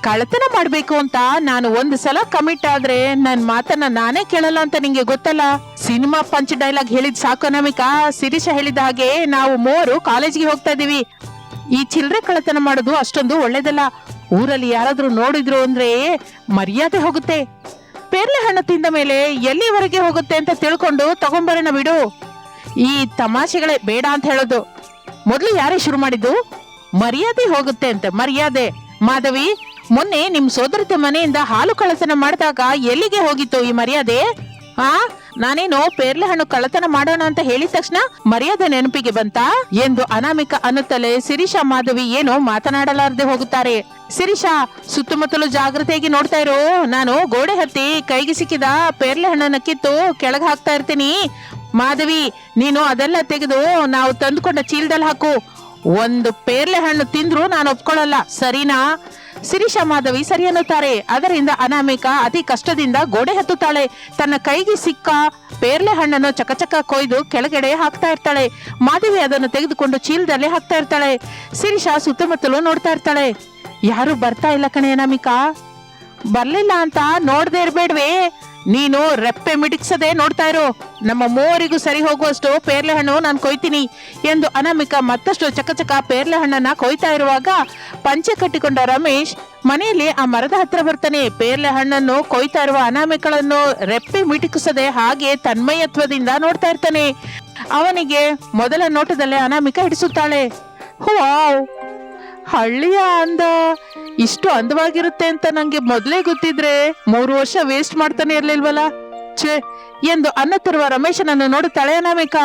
S1: ಕಳ್ಳತನ ಮಾಡ್ಬೇಕು ಅಂತ ನಾನು ಒಂದು ಸಲ ಕಮಿಟ್ ಆದ್ರೆ ನನ್ ಮಾತನ್ನ ನಾನೇ ಕೇಳಲ್ಲ ಅಂತ ನಿಂಗೆ ಗೊತ್ತಲ್ಲ? ಸಿನಿಮಾ ಪಂಚ್ ಡೈಲಾಗ್ ಹೇಳಿದ್ ಸಾಕು ನಮಿಕ. ಹೇಳಿದ ಹಾಗೆ ನಾವು ಮೂವರು ಕಾಲೇಜ್ಗೆ ಹೋಗ್ತಾ ಇದೀವಿ ಈ ಚಿಲ್ಲರೆ ಕಳ್ಳತನ ಮಾಡೋದು ಅಷ್ಟೊಂದು ಒಳ್ಳೇದಲ್ಲ. ಊರಲ್ಲಿ ಯಾರಾದ್ರೂ ನೋಡಿದ್ರು ಅಂದ್ರೆ ಮರ್ಯಾದೆ ಹೋಗುತ್ತೆ. ಪೇರ್ಲೆ ಹಣ್ಣು ತಿಂದ ಮೇಲೆ ಎಲ್ಲಿವರೆಗೆ ಹೋಗುತ್ತೆ ಅಂತ ತಿಳ್ಕೊಂಡು ತಗೊಂಬರೋಣ ಬಿಡು. ಈ ತಮಾಷೆಗಳೇ ಬೇಡ ಅಂತ ಹೇಳೋದು. ಮೊದಲು ಯಾರೇ ಶುರು ಮಾಡಿದ್ದು? ಮರ್ಯಾದೆ ಹೋಗುತ್ತೆ ಅಂತ, ಮರ್ಯಾದೆ. ಮಾಧವಿ ಮೊನ್ನೆ ನಿಮ್ ಸೋದರತೆ ಮನೆಯಿಂದ ಹಾಲು ಕಳಸನ ಮಾಡಿದಾಗ ಎಲ್ಲಿಗೆ ಹೋಗಿತ್ತು ಈ ಮರ್ಯಾದೆ? ಆ? ನಾನೇನು ಪೇರ್ಲೆ ಹಣ್ಣು ಕಳ್ಳತನ ಮಾಡೋಣ ಅಂತ ಹೇಳಿದ ತಕ್ಷಣ ಮರ್ಯಾದೆ ನೆನಪಿಗೆ ಬಂತಾ? ಎಂದು ಅನಾಮಿಕ ಅನ್ನುತ್ತಲೇ ಸಿರಿಷಾ ಮಾಧವಿ ಏನು ಮಾತನಾಡಲಾರದೆ ಹೋಗುತ್ತಾರೆ. ಸಿರಿಷಾ ಸುತ್ತಮುತ್ತಲು ಜಾಗ್ರತೆಯಾಗಿ ನೋಡ್ತಾ ಇರು, ನಾನು ಗೋಡೆ ಹತ್ತಿ ಕೈಗೆ ಸಿಕ್ಕಿದ ಪೇರ್ಲೆ ಹಣ್ಣನ್ನ ಕಿತ್ತು ಕೆಳಗೆ ಹಾಕ್ತಾ ಇರ್ತೀನಿ. ಮಾಧವಿ, ನೀನು ಅದೆಲ್ಲ ತೆಗೆದು ನಾವು ತಂದುಕೊಂಡ ಚೀಲದಲ್ಲಿ ಹಾಕು. ಒಂದು ಪೇರ್ಲೆ ಹಣ್ಣು ತಿಂದ್ರು ನಾನು ಒಪ್ಕೊಳ್ಳಲ್ಲ, ಸರಿನಾ? ಶಿರೀಷಾ ಮಾಧವಿ ಸರಿ ಅನ್ನುತ್ತಾರೆ ಅದರಿಂದ ಅನಾಮಿಕ ಅತಿ ಕಷ್ಟದಿಂದ ಗೋಡೆ ಹತ್ತುತ್ತಾಳೆ. ತನ್ನ ಕೈಗೆ ಸಿಕ್ಕ ಪೇರ್ಲೆ ಹಣ್ಣನ್ನು ಚಕಚಕ ಕೊಯ್ದು ಕೆಳಗಡೆ ಹಾಕ್ತಾ ಇರ್ತಾಳೆ. ಮಾಧವಿ ಅದನ್ನು ತೆಗೆದುಕೊಂಡು ಚೀಲದಲ್ಲಿ ಹಾಕ್ತಾ ಇರ್ತಾಳೆ. ಶಿರೀಷಾ ಸುತ್ತಮುತ್ತಲು ನೋಡ್ತಾ ಇರ್ತಾಳೆ. ಯಾರು ಬರ್ತಾ ಇಲ್ಲ ಕಣೆ ಅನಾಮಿಕಾ. ಬರ್ಲಿಲ್ಲ ಅಂತ ನೋಡ್ದೇ ಇರ್ಬೇಡ್ವೆ. ನೀನು ರೆಪ್ಪೆ ಮಿಡಿಸದೆ ನೋಡ್ತಾ ಇರೋ. ನಮ್ಮ ಮೂವರಿಗೂ ಸರಿ ಹೋಗುವಷ್ಟು ಪೇರ್ಲೆ ಹಣ್ಣು ನಾನು ಕೊಯ್ತೀನಿ ಎಂದು ಅನಾಮಿಕ ಮತ್ತಷ್ಟು ಚಕಚಕ ಪೇರ್ಲೆ ಹಣ್ಣನ್ನ ಕೊಯ್ತಾ ಇರುವಾಗ ಪಂಚೆ ಕಟ್ಟಿಕೊಂಡ ರಮೇಶ್ ಮನೆಯಲ್ಲಿ ಆ ಮರದ ಹತ್ರ ಬರ್ತಾನೆ. ಪೇರ್ಲೆ ಹಣ್ಣನ್ನು ಕೊಯ್ತಾ ಇರುವ ಅನಾಮಿಕಳನ್ನು ರೆಪ್ಪೆ ಮಿಟಿಕಿಸದೆ ಹಾಗೆ ತನ್ಮಯತ್ವದಿಂದ ನೋಡ್ತಾ ಇರ್ತಾನೆ. ಅವನಿಗೆ ಮೊದಲ ನೋಟದಲ್ಲೇ ಅನಾಮಿಕ ಹಿಡಿಸುತ್ತಾಳೆ. ವಾವ್ ಹಳ್ಳಿಯ ಅಂದ ಇಷ್ಟು ಅಂದವಾಗಿರುತ್ತೆ ಅಂತ ನಂಗೆ ಮೊದಲೇ ಗೊತ್ತಿದ್ರೆ ಮೂರು ವರ್ಷ ವೇಸ್ಟ್ ಮಾಡ್ತಾನೆ ಇರ್ಲಿಲ್ವಲ್ಲ ಛೇ, ಎಂದು ಅನ್ನುತ್ತಿರುವ ರಮೇಶನನ್ನು ನೋಡುತ್ತಾಳೆ ಅನಾಮಿಕ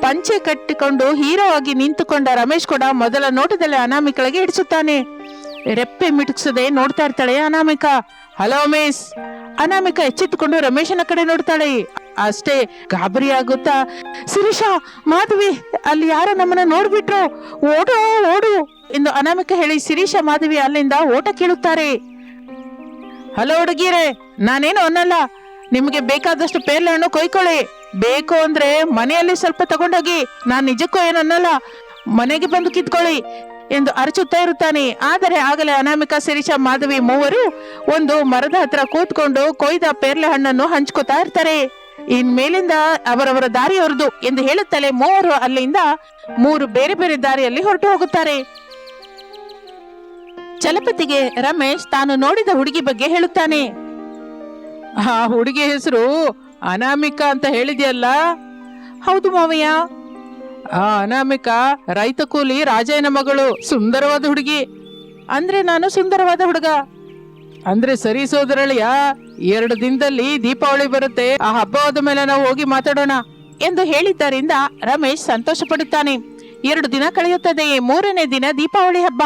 S1: ಪಂಚೆ ಕಟ್ಟಿಕೊಂಡು ಹೀರೋ ಆಗಿ ನಿಂತುಕೊಂಡ ರಮೇಶ್ ಕೂಡ ಮೊದಲ ನೋಟದಲ್ಲಿ ಅನಾಮಿಕಳಿಗೆ ಹಿಡಿಸುತ್ತಾನೆ. ರೆಪ್ಪೆ ಮಿಟುಕ್ಸದೆ ನೋಡ್ತಾ ಇರ್ತಾಳೆ ಅನಾಮಿಕ. Hello miss. ಅನಾಮಿಕ ಎಚ್ಚೆತ್ತುಕೊಂಡು ರಮೇಶನ ಕಡೆ ನೋಡ್ತಾಳೆ. ಅಷ್ಟೇ ಗಾಬರಿ ಆಗುತ್ತಾ? ಶಿರೀಷಾ, ಮಾಧವಿ, ಅಲ್ಲಿ ಯಾರ ನಮ್ಮನ್ನ ನೋಡ್ಬಿಟ್ರು. ಓಡು ಓಡು. ಎಂದು ಅನಾಮಿಕ ಹೇಳಿ ಶಿರೀಷ, ಮಾಧವಿ ಅಲ್ಲಿಂದ ಓಟ ಕೇಳುತ್ತಾರೆ. ಹಲೋ ಹುಡುಗಿರೆ ನಾನೇನು ಅನ್ನಲ್ಲ. ನಿಮಗೆ ಬೇಕಾದಷ್ಟು ಪೇರ್ಲೆ ಹಣ್ಣು ಕೊಯ್ಕೊಳ್ಳಿ. ಬೇಕು ಅಂದ್ರೆ ಮನೆಯಲ್ಲಿ ಸ್ವಲ್ಪ ತಗೊಂಡೋಗಿ. ನಾನ್ ನಿಜಕ್ಕೂ ಏನನ್ನಲ್ಲ ಮನೆಗೆ ಬಂದು ಕಿತ್ಕೊಳ್ಳಿ ಎಂದು ಅರಚುತ್ತಾ ಇರುತ್ತಾನೆ. ಆದರೆ ಆಗಲೇ ಅನಾಮಿಕ ಸಿರಿಷ ಮಾಧವಿ ಮೂವರು ಒಂದು ಮರದ ಹತ್ರ ಕೂತ್ಕೊಂಡು ಕೊಯ್ದ ಪೇರ್ಲೆ ಹಣ್ಣನ್ನು ಹಂಚ್ಕೋತಾ ಇರ್ತಾರೆ. ಇನ್ ಮೇಲಿಂದ ಅವರವರ ದಾರಿಯವರದು ಎಂದು ಹೇಳುತ್ತಲೇ ಮೂವರು ಅಲ್ಲಿಂದ ಮೂರು ಬೇರೆ ಬೇರೆ ದಾರಿಯಲ್ಲಿ ಹೊರಟು ಹೋಗುತ್ತಾರೆ. ಚಲಪತಿಗೆ ರಮೇಶ್ ತಾನು ನೋಡಿದ ಹುಡುಗಿ ಬಗ್ಗೆ ಹೇಳುತ್ತಾನೆ. ಆ ಹುಡುಗಿ ಹೆಸರು ಅನಾಮಿಕ ಅಂತ ಹೇಳಿದೆಯಲ್ಲ? ಹೌದು ಮಾವಯ್ಯ. ಆ ಅನಾಮಿಕ ರೈತ ಕೂಲಿ ರಾಜಯ್ಯನ ಮಗಳು, ಸುಂದರವಾದ ಹುಡುಗಿ. ಅಂದ್ರೆ ನಾನು ಸುಂದರವಾದ ಹುಡುಗ. ಅಂದ್ರೆ ಸರಿ ಸೋದರಳಿಯ ಎರಡು ದಿನದಲ್ಲಿ ದೀಪಾವಳಿ ಬರುತ್ತೆ. ಆ ಹಬ್ಬವಾದ ಮೇಲೆ ನಾವು ಹೋಗಿ ಮಾತಾಡೋಣ ಎಂದು ಹೇಳಿದ್ದರಿಂದ ರಮೇಶ್ ಸಂತೋಷ ಪಡುತ್ತಾನೆ ಎರಡು ದಿನ ಕಳೆಯುತ್ತದೆ. ಮೂರನೇ ದಿನ ದೀಪಾವಳಿ ಹಬ್ಬ.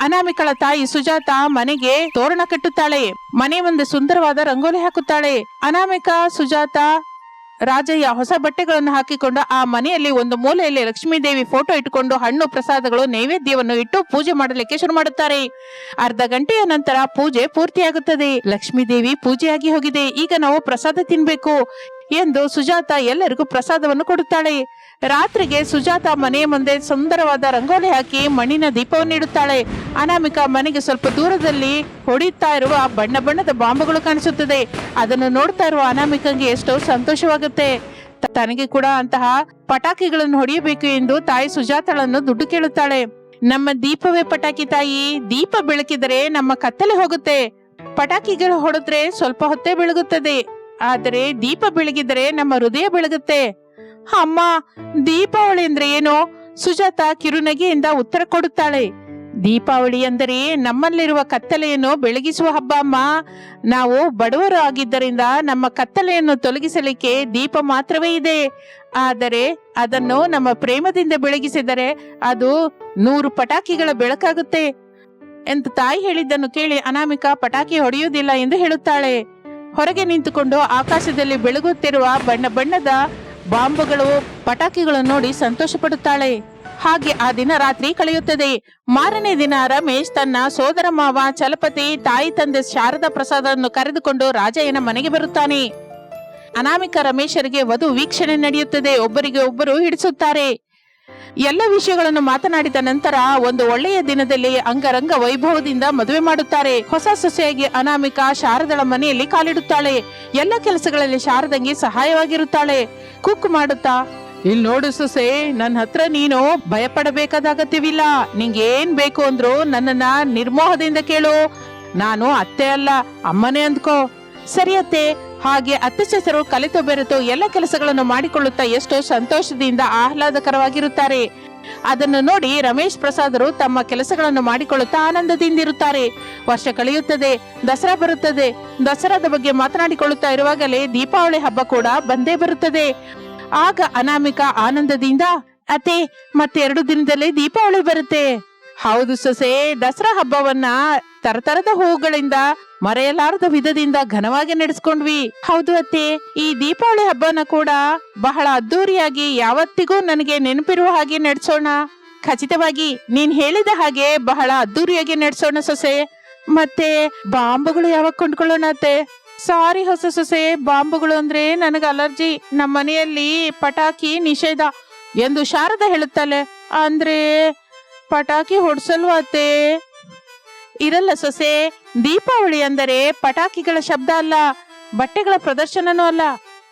S1: ಅನಾಮಿಕಳ ತಾಯಿ ಸುಜಾತ ಮನೆಗೆ ತೋರಣ ಕಟ್ಟುತ್ತಾಳೆ. ಮನೆ ಮುಂದೆ ಸುಂದರವಾದ ರಂಗೋಲಿ ಹಾಕುತ್ತಾಳೆ. ಅನಾಮಿಕ, ಸುಜಾತ ರಾಜಯ್ಯ ಹೊಸ ಬಟ್ಟೆಗಳನ್ನು ಹಾಕಿಕೊಂಡು ಆ ಮನೆಯಲ್ಲಿ ಒಂದು ಮೂಲೆಯಲ್ಲಿ ಲಕ್ಷ್ಮೀದೇವಿ ಫೋಟೋ ಇಟ್ಟುಕೊಂಡು ಹಣ್ಣು ಪ್ರಸಾದಗಳು ನೈವೇದ್ಯವನ್ನು ಇಟ್ಟು ಪೂಜೆ ಮಾಡಲಿಕ್ಕೆ ಶುರು ಮಾಡುತ್ತಾರೆ. ಅರ್ಧ ಗಂಟೆಯ ನಂತರ ಪೂಜೆ ಪೂರ್ತಿಯಾಗುತ್ತದೆ. ಲಕ್ಷ್ಮೀದೇವಿ ಪೂಜೆಯಾಗಿ ಹೋಗಿದೆ. ಈಗ ನಾವು ಪ್ರಸಾದ ತಿನ್ಬೇಕು ಎಂದು ಸುಜಾತ ಎಲ್ಲರಿಗೂ ಪ್ರಸಾದವನ್ನು ಕೊಡುತ್ತಾಳೆ. ರಾತ್ರಿಗೆ ಸುಜಾತ ಮನೆಯ ಮುಂದೆ ಸುಂದರವಾದ ರಂಗೋಲಿ ಹಾಕಿ ಮಣ್ಣಿನ ದೀಪವನ್ನು ಇಡುತ್ತಾಳೆ. ಅನಾಮಿಕ ಮನೆಗೆ ಸ್ವಲ್ಪ ದೂರದಲ್ಲಿ ಹೊಡೆಯುತ್ತಾ ಇರುವ ಬಣ್ಣ ಬಣ್ಣದ ಬಾಂಬುಗಳು ಕಾಣಿಸುತ್ತದೆ. ಅದನ್ನು ನೋಡ್ತಾ ಇರುವ ಅನಾಮಿಕಂಗೆ ಎಷ್ಟೋ ಸಂತೋಷವಾಗುತ್ತೆ. ತನಗೆ ಕೂಡ ಅಂತಹ ಪಟಾಕಿಗಳನ್ನು ಹೊಡೆಯಬೇಕು ಎಂದು ತಾಯಿ ಸುಜಾತಳನ್ನು ದುಡ್ಡು ಕೇಳುತ್ತಾಳೆ. ನಮ್ಮ ದೀಪವೇ ಪಟಾಕಿ ತಾಯಿ, ದೀಪ ಬೆಳಕಿದರೆ ನಮ್ಮ ಕತ್ತಲೆ ಹೋಗುತ್ತೆ. ಪಟಾಕಿಗಳು ಹೊಡೆದ್ರೆ ಸ್ವಲ್ಪ ಹೊತ್ತೇ ಬೆಳಗುತ್ತದೆ. ಆದರೆ ದೀಪ ಬೆಳಗಿದರೆ ನಮ್ಮ ಹೃದಯ ಬೆಳಗುತ್ತೆ. ಅಮ್ಮ, ದೀಪಾವಳಿ ಅಂದ್ರೆ ಏನು? ಸುಜಾತ ಕಿರುನಗೆಯಿಂದ ಉತ್ತರ ಕೊಡುತ್ತಾಳೆ. ದೀಪಾವಳಿ ಅಂದರೆ ನಮ್ಮಲ್ಲಿರುವ ಕತ್ತಲೆಯನ್ನು ಬೆಳಗಿಸುವ ಹಬ್ಬ ಅಮ್ಮ. ನಾವು ಬಡವರು ಆಗಿದ್ದರಿಂದ ನಮ್ಮ ಕತ್ತಲೆಯನ್ನು ತೊಲಗಿಸಲಿಕ್ಕೆ ದೀಪ ಮಾತ್ರವೇ ಇದೆ. ಆದರೆ ಅದನ್ನು ನಮ್ಮ ಪ್ರೇಮದಿಂದ ಬೆಳಗಿಸಿದರೆ ಅದು ನೂರು ಪಟಾಕಿಗಳ ಬೆಳಕಾಗುತ್ತೆ. ಎಂದು ತಾಯಿ ಹೇಳಿದ್ದನ್ನು ಕೇಳಿ ಅನಾಮಿಕಾ ಪಟಾಕಿ ಹೊಡೆಯುವುದಿಲ್ಲ ಎಂದು ಹೇಳುತ್ತಾಳೆ. ಹೊರಗೆ ನಿಂತುಕೊಂಡು ಆಕಾಶದಲ್ಲಿ ಬೆಳಗುತ್ತಿರುವ ಬಣ್ಣ ಬಣ್ಣದ ಬಾಂಬುಗಳು ಪಟಾಕಿಗಳನ್ನು ನೋಡಿ ಸಂತೋಷ ಪಡುತ್ತಾಳೆ ಹಾಗೆ ಆ ದಿನ ರಾತ್ರಿ ಕಳೆಯುತ್ತದೆ. ಮಾರನೇ ದಿನ ರಮೇಶ್ ತನ್ನ ಸೋದರ ಮಾವ ಚಲಪತಿ, ತಾಯಿ ತಂದೆ ಶಾರದಾ ಪ್ರಸಾದನ್ನು ಕರೆದುಕೊಂಡು ರಾಜಯ್ಯನ ಮನೆಗೆ ಬರುತ್ತಾನೆ. ಅನಾಮಿಕ ರಮೇಶರಿಗೆ ವಧು ವೀಕ್ಷಣೆ ನಡೆಯುತ್ತದೆ. ಒಬ್ಬರಿಗೆ ಒಬ್ಬರು ಹಿಡಿಸುತ್ತಾರೆ. ಎಲ್ಲ ವಿಷಯಗಳನ್ನು ಮಾತನಾಡಿದ ನಂತರ ಒಂದು ಒಳ್ಳೆಯ ದಿನದಲ್ಲಿ ಅಂಗರಂಗ ವೈಭವದಿಂದ ಮದುವೆ ಮಾಡುತ್ತಾರೆ. ಹೊಸ ಸೊಸೆಯಾಗಿ ಅನಾಮಿಕ ಶಾರದಳ ಮನೆಯಲ್ಲಿ ಕಾಲಿಡುತ್ತಾಳೆ. ಎಲ್ಲ ಕೆಲಸಗಳಲ್ಲಿ ಶಾರದಂಗೆ ಸಹಾಯವಾಗಿರುತ್ತಾಳೆ. ಕುಕ್ ಮಾಡುತ್ತಾ ಇಲ್ಲಿ ನೋಡು ಸೊಸೆ ನನ್ನ ಹತ್ರ ನೀನು ಭಯಪಡಬೇಕಾದ ಅಗತ್ಯವಿಲ್ಲ ನಿಂಗೆ ಏನ್ ಬೇಕು ಅಂದ್ರು ನನ್ನನ್ನ ನಿರ್ಮೋಹದಿಂದ ಕೇಳು. ನಾನು ಅತ್ತೆ ಅಲ್ಲ, ಅಮ್ಮನೇ ಅಂದ್ಕೋ. ಸರಿ ಅತ್ತೆ ಹಾಗೆ ಅತ್ತಚಸರು ಕಲಿತು ಬೆರೆತು ಎಲ್ಲ ಕೆಲಸಗಳನ್ನು ಮಾಡಿಕೊಳ್ಳುತ್ತಾ ಎಷ್ಟೋ ಸಂತೋಷದಿಂದ ಆಹ್ಲಾದಕರವಾಗಿರುತ್ತಾರೆ. ಅದನ್ನು ನೋಡಿ ರಮೇಶ್ ಪ್ರಸಾದರು ತಮ್ಮ ಕೆಲಸಗಳನ್ನು ಮಾಡಿಕೊಳ್ಳುತ್ತಾ ಆನಂದದಿಂದಿರುತ್ತಾರೆ. ವರ್ಷ ಕಳೆಯುತ್ತದೆ, ದಸರಾ ಬರುತ್ತದೆ. ದಸರಾದ ಬಗ್ಗೆ ಮಾತನಾಡಿಕೊಳ್ಳುತ್ತಾ ಇರುವಾಗಲೇ ದೀಪಾವಳಿ ಹಬ್ಬ ಕೂಡ ಬಂದೇ ಬರುತ್ತದೆ. ಆಗ ಅನಾಮಿಕ ಆನಂದದಿಂದ, ಅತ್ತೆ ಮತ್ತೆ ಎರಡು ದಿನದಲ್ಲಿ ದೀಪಾವಳಿ ಬರುತ್ತೆ. ಹೌದು ಸೊಸೆ, ದಸರಾ ಹಬ್ಬವನ್ನ ತರತರದ ಹೂಗಳಿಂದ ಮರೆಯಲಾರದ ವಿಧದಿಂದ ಘನವಾಗಿ ನಡೆಸ್ಕೊಂಡ್ವಿ. ಹೌದು ಅತ್ತೆ, ಈ ದೀಪಾವಳಿ ಹಬ್ಬನ ಕೂಡ ಬಹಳ ಅದ್ದೂರಿಯಾಗಿ ಯಾವತ್ತಿಗೂ ನನಗೆ ನೆನಪಿರುವ ಹಾಗೆ ನಡೆಸೋಣ. ಖಚಿತವಾಗಿ, ನೀನ್ ಹೇಳಿದ ಹಾಗೆ ಬಹಳ ಅದ್ದೂರಿಯಾಗಿ ನಡೆಸೋಣ ಸೊಸೆ. ಮತ್ತೆ, ಬಾಂಬುಗಳು ಯಾವಾಗ ಕೊಂಡ್ಕೊಳ್ಳೋಣ ಅತ್ತೆ? ಸಾರಿ ಹೊಸ ಸೊಸೆ, ಬಾಂಬುಗಳು ಅಂದ್ರೆ ನನಗೆ ಅಲರ್ಜಿ. ನಮ್ಮ ಮನೆಯಲ್ಲಿ ಪಟಾಕಿ ನಿಷೇಧ ಎಂದು ಶಾರದ ಹೇಳುತ್ತಾಳೆ. ಅಂದ್ರೆ, ಪಟಾಕಿ ಹೊಡ್ಸಲ್ವಾ ಅತ್ತೆ? ಇರಲ್ಲ ಸೊಸೆ ದೀಪಾವಳಿ ಅಂದರೆ ಪಟಾಕಿಗಳ ಶಬ್ದ ಅಲ್ಲ, ಬಟ್ಟೆಗಳ ಪ್ರದರ್ಶನನೂ ಅಲ್ಲ.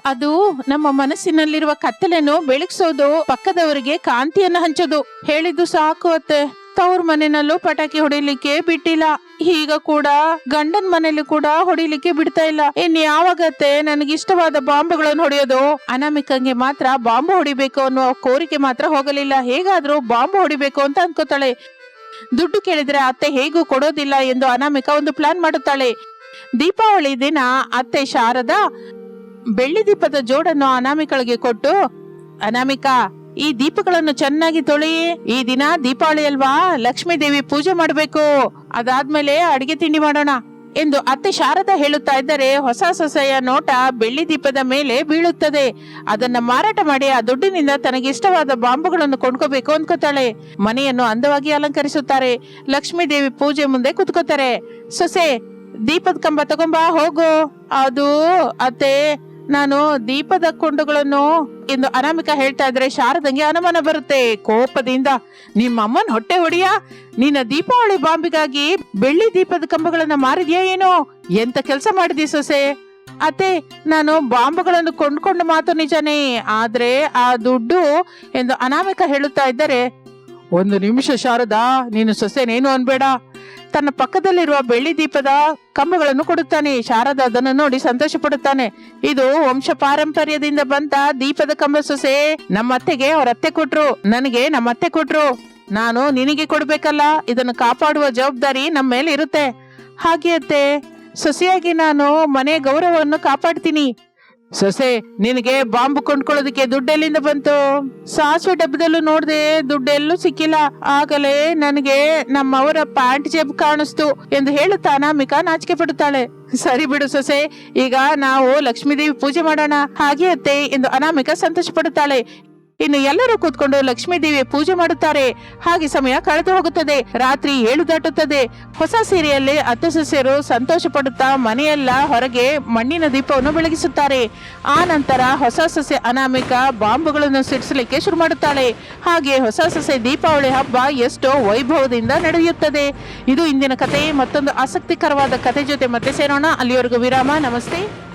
S1: ಅದು ನಮ್ಮ ಮನಸ್ಸಿನಲ್ಲಿರುವ ಕತ್ತಲೆಯನ್ನು ಬೆಳಗ್ಸೋದು, ಪಕ್ಕದವರಿಗೆ ಕಾಂತಿಯನ್ನು ಹಂಚೋದು. ಹೇಳಿದ್ದು ಸಾಕು ಅತ್ತೆ. ತವ್ರ ಮನೆಯಲ್ಲೂ ಪಟಾಕಿ ಹೊಡಿಲಿಕ್ಕೆ ಬಿಟ್ಟಿಲ್ಲ. ಈಗ ಕೂಡ ಗಂಡನ್ ಮನೇಲಿ ಕೂಡ ಹೊಡಿಲಿಕ್ಕೆ ಬಿಡ್ತಾ ಇಲ್ಲ. ಇನ್ ಯಾವಾಗತ್ತೆ ನನಗಿಷ್ಟವಾದ ಬಾಂಬುಗಳನ್ನು ಹೊಡೆಯೋದು? ಅನಾಮಿಕಂಗೆ ಮಾತ್ರ ಬಾಂಬು ಹೊಡಿಬೇಕು ಅನ್ನೋ ಕೋರಿಕೆ ಮಾತ್ರ ಹೋಗಲಿಲ್ಲ. ಹೇಗಾದ್ರೂ ಬಾಂಬು ಹೊಡಿಬೇಕು ಅಂತ ಅನ್ಕೋತಾಳೆ. ದುಡ್ಡು ಕೇಳಿದ್ರೆ ಅತ್ತೆ ಹೇಗೂ ಕೊಡೋದಿಲ್ಲ ಎಂದು ಅನಾಮಿಕ ಒಂದು ಪ್ಲಾನ್ ಮಾಡುತ್ತಾಳೆ. ದೀಪಾವಳಿ ದಿನ ಅತ್ತೆ ಶಾರದ ಬೆಳ್ಳಿ ದೀಪದ ಜೋಡನ್ನು ಅನಾಮಿಕಳಿಗೆ ಕೊಟ್ಟು, ಅನಾಮಿಕ, ಈ ದೀಪಗಳನ್ನು ಚೆನ್ನಾಗಿ ತೊಳಿ. ಈ ದಿನ ದೀಪಾವಳಿ ಅಲ್ವಾ? ಲಕ್ಷ್ಮೀ ದೇವಿ ಪೂಜೆ ಮಾಡಬೇಕು. ಅದಾದ್ಮೇಲೆ ಅಡಿಗೆ ತಿಂಡಿ ಮಾಡೋಣ. ಎಂದು ಅತ್ತೆ ಶಾರದಾ ಹೇಳುತ್ತಾ ಇದ್ದರೆ, ಹೊಸ ಸೊಸೆಯ ನೋಟ ಬೆಳ್ಳಿ ದೀಪದ ಮೇಲೆ ಬೀಳುತ್ತದೆ. ಅದನ್ನ ಮಾರಾಟ ಮಾಡಿ ಆ ದುಡ್ಡಿನಿಂದ ತನಗೆ ಇಷ್ಟವಾದ ಬಾಂಬುಗಳನ್ನು ಕೊಂಡ್ಕೋಬೇಕು ಅನ್ಕೋತಾಳೆ ಮನೆಯನ್ನು ಅಂದವಾಗಿ ಅಲಂಕರಿಸುತ್ತಾರೆ. ಲಕ್ಷ್ಮೀ ದೇವಿ ಪೂಜೆ ಮುಂದೆ ಕುತ್ಕೋತಾರೆ. ಸೊಸೆ, ದೀಪದ ಕಂಬ ತಗೊಂಬಾ, ಹೋಗು. ಅದು, ಅತ್ತೆ ನಾನು ದೀಪದ ಕೊಂಡುಗಳನ್ನು ಎಂದು ಅನಾಮಿಕ ಹೇಳ್ತಾ ಇದ್ರೆ ಶಾರದಂಗೆ ಅನುಮಾನ ಬರುತ್ತೆ. ಕೋಪದಿಂದ ನಿಮ್ಮ ಅಮ್ಮನ ಹೊಟ್ಟೆ ಹೊಡಿಯ? ನಿನ್ನ ದೀಪಾವಳಿ ಬಾಂಬಿಗಾಗಿ ಬೆಳ್ಳಿ ದೀಪದ ಕಂಬಗಳನ್ನ ಮಾರಿದ್ಯಾ ಏನೋ? ಎಂತ ಕೆಲಸ ಮಾಡಿದಿ ಸೊಸೆ? ಅತ್ತೆ, ನಾನು ಬಾಂಬುಗಳನ್ನು ಕೊಂಡ್ಕೊಂಡು ಮಾತು ನಿಜನೇ, ಆದ್ರೆ ಆ ದುಡ್ಡು ಎಂದು ಅನಾಮಿಕ ಹೇಳುತ್ತಾ ಇದ್ದರೆ, ಒಂದು ನಿಮಿಷ ಶಾರದಾ, ನೀನು ಸೊಸೆನೇನು ಅನ್ಬೇಡ? ತನ್ನ ಪಕ್ಕದಲ್ಲಿರುವ ಬೆಳ್ಳಿ ದೀಪದ ಕಂಬಗಳನ್ನು ಕೊಡುತ್ತಾನೆ. ಶಾರದ ಅದನ್ನು ನೋಡಿ ಸಂತೋಷ ಪಡುತ್ತಾನೆ ಇದು ವಂಶ ಪಾರಂಪರ್ಯದಿಂದ ಬಂತ ದೀಪದ ಕಂಬ ಸೊಸೆ. ನಮ್ಮ ಅತ್ತೆಗೆ ಅವ್ರ ಅತ್ತೆ ಕೊಟ್ರು. ನನಗೆ ನಮ್ಮ ಅತ್ತೆ ಕೊಟ್ರು. ನಾನು ನಿನಗೆ ಕೊಡ್ಬೇಕಲ್ಲ. ಇದನ್ನು ಕಾಪಾಡುವ ಜವಾಬ್ದಾರಿ ನಮ್ಮ ಮೇಲೆ ಇರುತ್ತೆ. ಹಾಗೆ ಅತ್ತೆ. ಸೊಸೆಯಾಗಿ ನಾನು ಮನೆ ಗೌರವವನ್ನು ಕಾಪಾಡ್ತೀನಿ. ಸೊಸೆ, ನಿನಗೆ ಬಾಂಬು ಕೊಂಡ್ಕೊಳ್ಳೋದಕ್ಕೆ ದುಡ್ಡೆಲ್ಲಿಂದ ಬಂತು? ಸಾಸಿವೆ ಡಬ್ಬದಲ್ಲೂ ನೋಡ್ದೆ ದುಡ್ಡೆಲ್ಲೂ ಸಿಕ್ಕಿಲ್ಲ. ಆಗಲೇ ನನಗೆ ನಮ್ಮವರ ಪ್ಯಾಂಟ್ ಜೇಬ್ ಕಾಣಿಸ್ತು ಎಂದು ಹೇಳುತ್ತಾ ಅನಾಮಿಕಾ ನಾಚಿಕೆ ಪಡುತ್ತಾಳೆ. ಸರಿ ಬಿಡು ಸೊಸೆ, ಈಗ ನಾವು ಲಕ್ಷ್ಮೀದೇವಿ ಪೂಜೆ ಮಾಡೋಣ. ಹಾಗೆ ಅತ್ತೆ ಎಂದು ಅನಾಮಿಕ ಸಂತೋಷ ಪಡುತ್ತಾಳೆ ಇನ್ನು ಎಲ್ಲರೂ ಕೂತ್ಕೊಂಡು ಲಕ್ಷ್ಮೀ ದೇವಿ ಪೂಜೆ ಮಾಡುತ್ತಾರೆ. ಹಾಗೆ ಸಮಯ ಕಳೆದು ಹೋಗುತ್ತದೆ. ರಾತ್ರಿ ಏಳು ದಾಟುತ್ತದೆ. ಹೊಸ ಸೀರೆಯಲ್ಲಿ ಅತ್ತೆ ಸೊಸೆಯರು ಸಂತೋಷ ಪಡುತ್ತಾ ಮನೆಯೆಲ್ಲ ಹೊರಗೆ ಮಣ್ಣಿನ ದೀಪವನ್ನು ಬೆಳಗಿಸುತ್ತಾರೆ. ಆ ನಂತರ ಹೊಸ ಸೊಸೆ ಅನಾಮಿಕ ಬಾಂಬುಗಳನ್ನು ಸಿಡಿಸಲಿಕ್ಕೆ ಶುರು ಮಾಡುತ್ತಾಳೆ. ಹಾಗೆ ಹೊಸ ಸೊಸೆ ದೀಪಾವಳಿ ಹಬ್ಬ ಎಷ್ಟೋ ವೈಭವದಿಂದ ನಡೆಯುತ್ತದೆ. ಇದು ಇಂದಿನ ಕತೆ. ಮತ್ತೊಂದು ಆಸಕ್ತಿಕರವಾದ ಕತೆ ಜೊತೆ ಮತ್ತೆ ಸೇರೋಣ. ಅಲ್ಲಿವರೆಗೂ ವಿರಾಮ. ನಮಸ್ತೆ.